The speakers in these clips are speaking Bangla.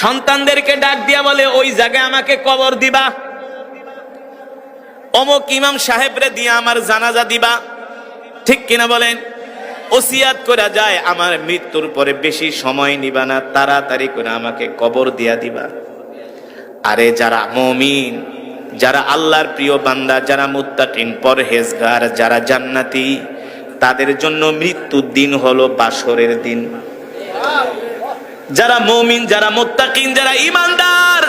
সন্তানদেরকে ডাক দিয়া বলে, ওই জায়গায় আমাকে কবর দিবা। অমক ইমাম সাহেবরে দিয়া আমার জানাজা দিবা। ঠিক কিনা বলেন? ওসিয়াত করা যায়, আমার মৃত্যুর পরে বেশি সময় নিবা না, তাড়াতাড়ি করে আমাকে কবর দিয়া দিবা। আরে যারা মমিন, যারা আল্লাহর প্রিয় বান্দা, যারা মুত্তাকিন, পরহেজগার, যারা জান্নাতি, তাদের জন্য মৃত্যুর দিন হলো বাসরের দিন। যারা মমিন, যারা মোত্তাকিন, যারা ইমানদার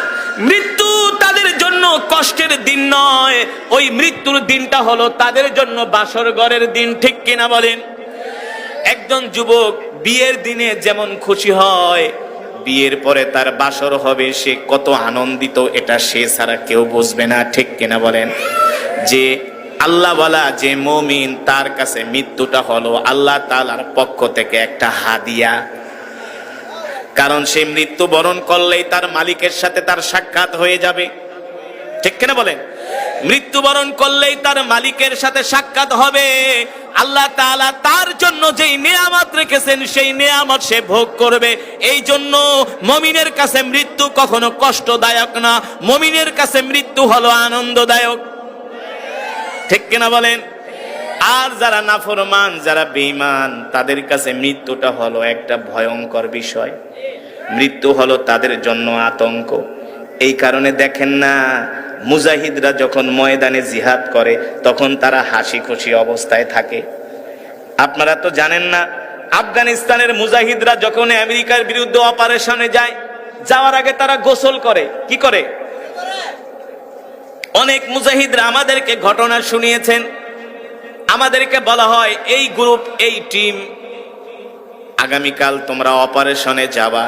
মৃত্যু তাদের জন্য কষ্টের দিন নয়। ওই মৃত্যুর দিনটা হলো তাদের জন্য বাসর ঘরের দিন, ঠিক কিনা বলেন? একজন যুবক বিয়ের দিনে যেমন খুশি হয়, বিয়ের পরে তার বাসর হবে, সে কত আনন্দিত, এটা সে ছাড়া কেউ বুঝবে না, ঠিক কিনা বলেন? যে আল্লাহ বলা যে মমিন, তার কাছে মৃত্যুটা হলো আল্লাহ তালার পক্ষ থেকে একটা হাদিয়া। কারণ সে মৃত্যুবরণ করলেই তার মালিকের সাথে তার সাক্ষাৎ হয়ে যাবে। ঠিক কিনা বলেন? মৃত্যুবরণ করলেই তার মালিকের সাথে সাক্ষাৎ হবে। আল্লাহ তাআলা তার জন্য যেই নিয়ামত রেখেছেন, সেই নিয়ামত সে ভোগ করবে। এই জন্য মমিনের কাছে মৃত্যু কখনো কষ্টদায়ক না। মমিনের কাছে মৃত্যু হলো আনন্দদায়ক। ঠিক কিনা বলেন? আর যারা নাফরমান, যারা বেঈমান, তাদের কাছে মৃত্যুটা হলো একটা ভয়ঙ্কর বিষয়। মৃত্যু হলো তাদের জন্য আতঙ্ক। এই কারণে দেখেন না, মুজাহিদরা যখন ময়দানে জিহাদ করে, তখন তারা হাসি খুশি অবস্থায় থাকে। আপনারা তো জানেন না, আফগানিস্তানের মুজাহিদরা যখন আমেরিকার বিরুদ্ধে অপারেশনে যায়, যাওয়ার আগে তারা গোসল করে। কি করে? অনেক মুজাহিদরা আমাদেরকে ঘটনা শুনিয়েছেন আমাদেরকে বলা হয়, এই গ্রুপ, এই টিম, আগামীকাল তোমরা অপারেশনে যাবা।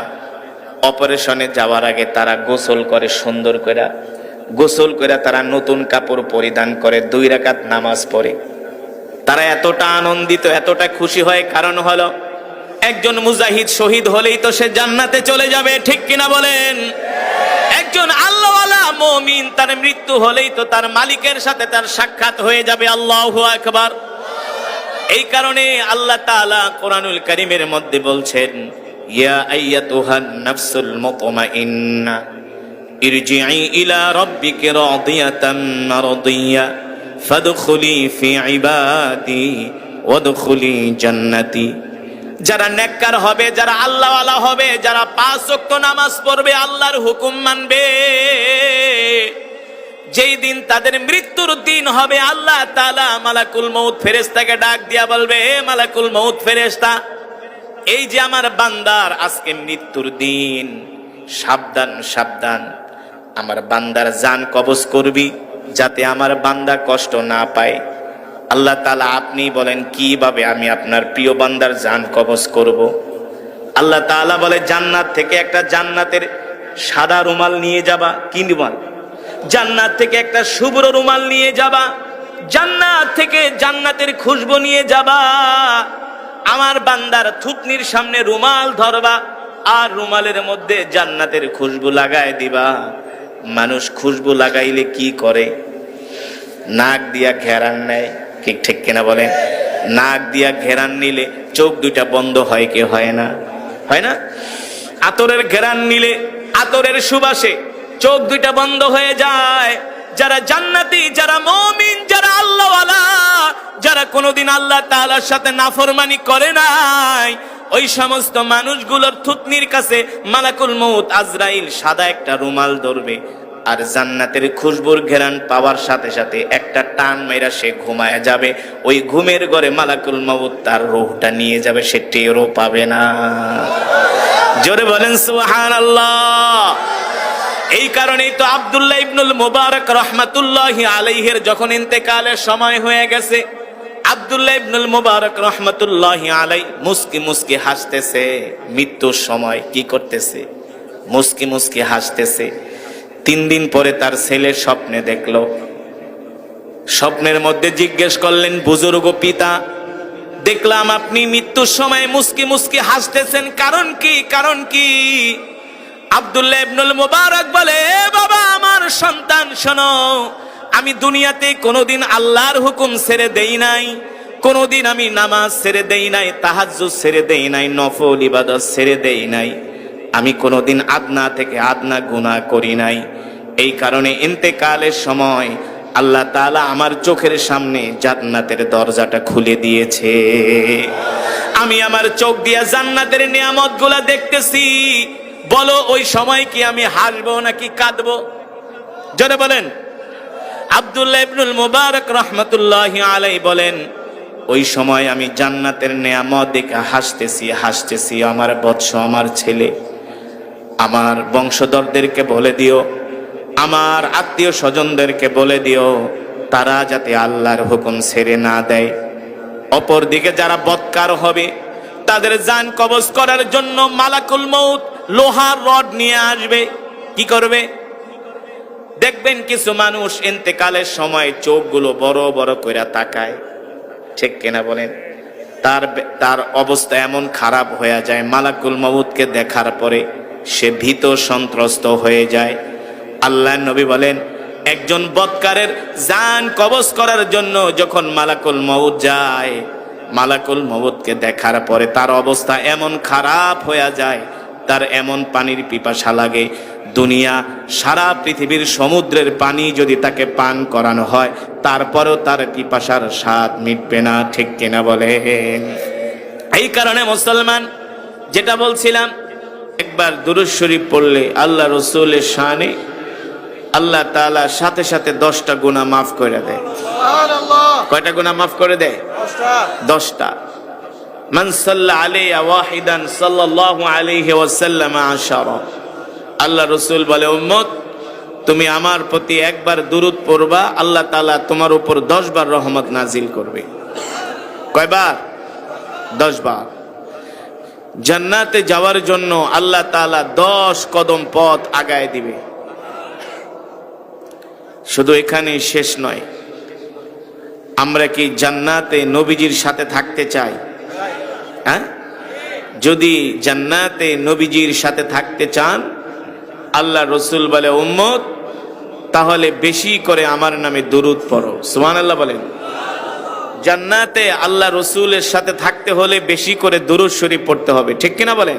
অপারেশনে যাওয়ার আগে তারা গোসল করে সুন্দর করে, গোসল করে তারা নতুন কাপড় পরিধান করে, দুই রাকাত নামাজ পড়ে। তারা এতটা আনন্দিত, এতটা খুশি হয়, কারণ হলো, একজন মুজাহিদ শহীদ হলেই তো সে জান্নাতে চলে যাবে, ঠিক কিনা বলেন? একজন আল্লাহওয়ালা মমিন, তার মৃত্যু হলেই তো তার মালিকের সাথে তার সাক্ষাৎ হয়ে যাবে। আল্লাহ আকবার। এই কারণে আল্লাহ তাআলা কোরআনুল কারীমের মধ্যে বলছেন, ইয়া ইলা ফি জান্নাতি। যারা নেককার হবে, যারা আল্লাহওয়ালা হবে, যারা পাঁচ ওয়াক্ত নামাজ পড়বে, আল্লাহর হুকুম মানবে। যেই দিন তাদের মৃত্যুর দিন হবে, আল্লাহ তালা মালাকুল মউত ফেরেশতাকে ডাক দিয়া বলবে মালাকুল মউত ফেরেশতা, এই যে আমার বান্দার আজকে মৃত্যুর দিন, সাবধান সাবধান। আমার বান্দার জান কবজ করবি, যাতে আমার বান্দা কষ্ট না পায়। আল্লাহ তালা আপনি বলেন, কীভাবে আমি আপনার প্রিয় বান্দার জান কবজ করব। আল্লাহ তাআলা বলে, জান্নাত থেকে একটা জান্নাতের সাদা রুমাল নিয়ে যাবা। কি জান্নাত থেকে একটা শুভ্র রুমাল নিয়ে যাবা। জান্নাত থেকে জান্নাতের খুশবু নিয়ে যাবা। আমার বান্দার থুতনির সামনে রুমাল ধরবা আর রুমালের মধ্যে জান্নাতের খুশবু লাগায় দিবা। মানুষ খুশবু লাগাইলে কি করে? নাক দিয়া ঘেরান নেয়। ঠিক ঠিক কিনা বলেন? নাক দিয়া ঘেরান নিলে চোখ দুইটা বন্ধ হয় কি হয় না? হয় না? আতরের ঘেরান নিলে আতরের সুবাসে চোখ দুইটা বন্ধ হয়ে যায়। যারা জান্নাতি, যারা মমিন, যারা আল্লাহওয়ালা, যারা কোনোদিন আল্লাহ তাআলার সাথে নাফরমানি করে নাই, ওই সমস্ত মানুষগুলোর থুতনির কাছে মালাকুল মৌত আজরাইল সাদা একটা রুমাল ধরবে। আর জান্নাতের খুশবুর ঘেরান পাওয়ার সাথে সাথে একটা টান মেরা সে ঘুমায় যাবে। ওই ঘুমের ঘরে মালাকুল মউত তার রোহটা নিয়ে যাবে, সে টেরও পাবে না। জোরে বলেন সুহান আল্লাহ এই কারণেই তো আব্দুল্লাহ ইবনুল মুবারক রহমাতুল্লাহ আলাইহের যখন ইন্তেকালের সময় হয়ে গেছে, আব্দুল্লাহ ইবনুল মুবারক রহমাতুল্লাহ আলাই মুস্কি মুস্কি হাসতেছে। মৃত্যুর সময় কি করতেছে? মুস্কি মুস্কি হাসতেছে। তিন দিন পরে তার ছেলের স্বপ্নে দেখল। স্বপ্নের মধ্যে জিজ্ঞেস করলেন, বুজুর্গ পিতা, দেখলাম আপনি মৃত্যুর সময় মুস্কি মুস্কি হাসতেছেন। কারণ কি? কারণ কি? আব্দুল্লাহ ইবনুল মুবারক বলে বাবা, আমার সন্তান, শোনো, আমি দুনিয়াতে কোনোদিন আল্লাহর হুকুম ছেড়ে দেই নাই। কোনোদিন আমি নামাজ ছেড়ে দেই নাই, তাহাজ্জুদ ছেড়ে দেই নাই, নফল ইবাদত ছেড়ে দেই নাই। আমি কোনোদিন আদনা থেকে আদনা গুনাহ করি নাই। এই কারণে ইন্তেকালের সময় আল্লাহ তাআলা আমার চোখের সামনে জান্নাতের দরজাটা খুলে দিয়েছে। আমি আমার চোখ দিয়া জান্নাতের নিয়ামতগুলা দেখতেছি। বলো, ওই সময় কি আমি হাসবো নাকি কাঁদবো? জোরে বলেন। আব্দুল্লাহ ইবনুল মুবারক রহমতুল্লাহ আলাই বলেন, ওই সময় আমি জান্নাতের নেয়ামত দেখে হাসতেছি হাসতেছি আমার বৎস, আমার ছেলে। আমার বংশধরদেরকে বলে দিও, আমার আত্মীয় স্বজনদেরকে বলে দিও, তারা যাতে আল্লাহর হুকুম ছেড়ে না দেয়। অপর দিকে যারা বৎকার হবে, তাদের যান কবজ করার জন্য মালাকুল মৌত লোহার রড নিয়ে আসবে। কি করবে? দেখবেন কিছু মানুষ এতেকালের সময় চোখগুলো বড় বড় করে তাকায়। ঠিক কিনা বলেন? তার তার অবস্থা এমন খারাপ হয়ে যায় মালাকুল মৌতকে দেখার পরে। সে ভীত সন্ত্রস্ত হয়ে যায়। আল্লাহ নবী বলেন, একজন বৎকারের জান কবজ করার জন্য যখন মালাকুল মৌত যায়, মালাকুল মৌতকে দেখার পরে তার অবস্থা এমন খারাপ হয়ে যায়, তার এমন পানির পিপাসা লাগে। দুনিয়া, সারা পৃথিবীর সমুদ্রের পানি যদি তাকে পান করানো হয়, তারপরেও তার পিপাসার স্বাদ মিটবে না, ঠিক কিনা বলে এই কারণে মুসলমান, যেটা বলছিলাম একবার শরীফ পড়লে আল্লাহ রসুলের শানে আল্লাহ তাআলা সাথে সাথে দশটা গুণা মাফ করে দেয়। কয়টা গুণা মাফ করে দেয়? দশটা। মান সাল্লা ওয়াহিদান সাল্লাল্লাহু আলাইহি ওয়াসাল্লাম আশারা। আল্লাহ রসুল বলে উম্মত তুমি আমার প্রতি একবার দুরুদ পড়বা আল্লাহ তাআলা তোমার উপর দশ বার রহমত নাজিল করবে। কয়বার? জান্নাতে যাওয়ার জন্য আল্লাহ তাআলা দশ কদম পথ আগায় দিবে। শুধু এখানে শেষ নয়, আমরা কি জান্নাতে নবীজির সাথে থাকতে চাই? হ্যাঁ? যদি জান্নাতে নবীজির সাথে থাকতে চান, আল্লাহ রসুল বলে, উম্মত, তাহলে বেশি করে আমার নামে দুরুদ পড়ো। সুমান আল্লাহ বলেন। জান্নাতে আল্লাহ রসুলের সাথে থাকতে হলে বেশি করে দুরুদ শরীফ পড়তে হবে ঠিক কিনা বলেন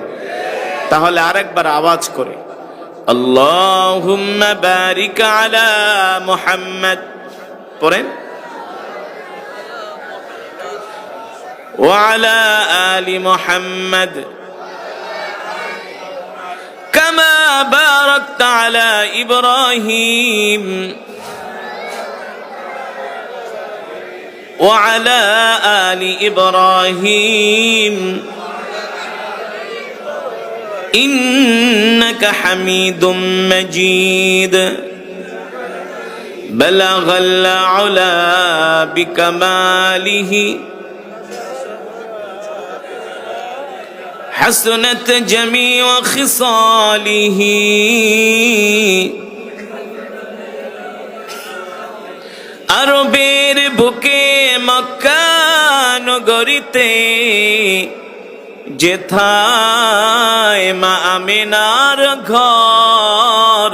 তাহলে আরেকবার আওয়াজ করে আল্লাহুম্মা বারিক আলা মুহাম্মদ পড়েন وعلى آل محمد كما باركت على إبراهيم وعلى آل إبراهيم. إنك حميد مجيد. بلغ العلا بكماله. حسنت جميع خصاله. أربير بكي নগরীতে যেথায় মা আমিনার ঘর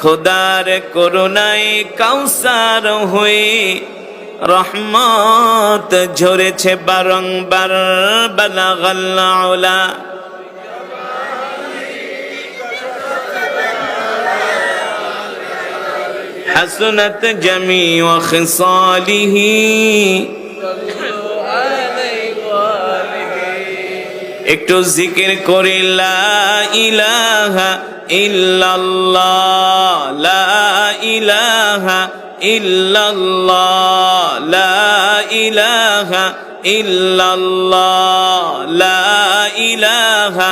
খোদার করুণায় কাউসার হয়ে রহমত ঝরেছে বারংবার বালাগাল্লাউলা حسنت جميع خصاله একটু জিকির করিলা ইলাহা ইল্লাল্লাহ লা ইলাহা লা ইলাহা লা ইলাহা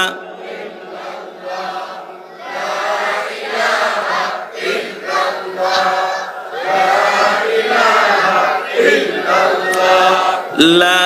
লা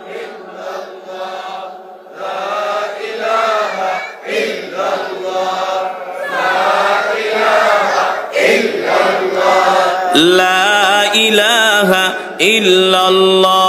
লা ইলাহা ইল্লাল্লাহ।